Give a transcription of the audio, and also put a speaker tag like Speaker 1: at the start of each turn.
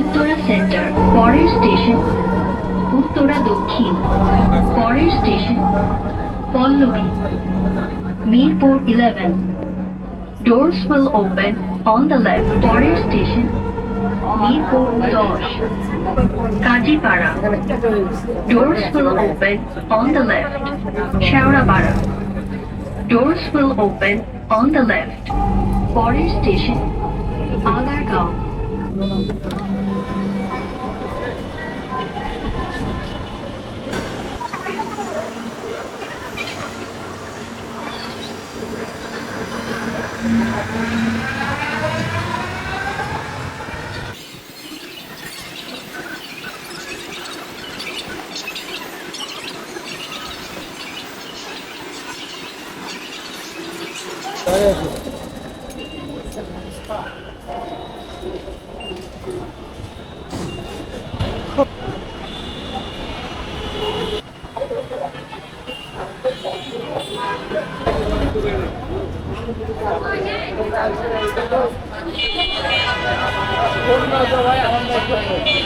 Speaker 1: Uttara centre পরের station Uttara Dakshin পরের station Pallabi Mirpur eleven Doors will open on the left. Foreign station. Mirpur Dosh. Kajipara. Doors will open on the left. Shaurabara. Doors will open on the left. Foreign station. Alargaon. Olha aqui. ভাই আমার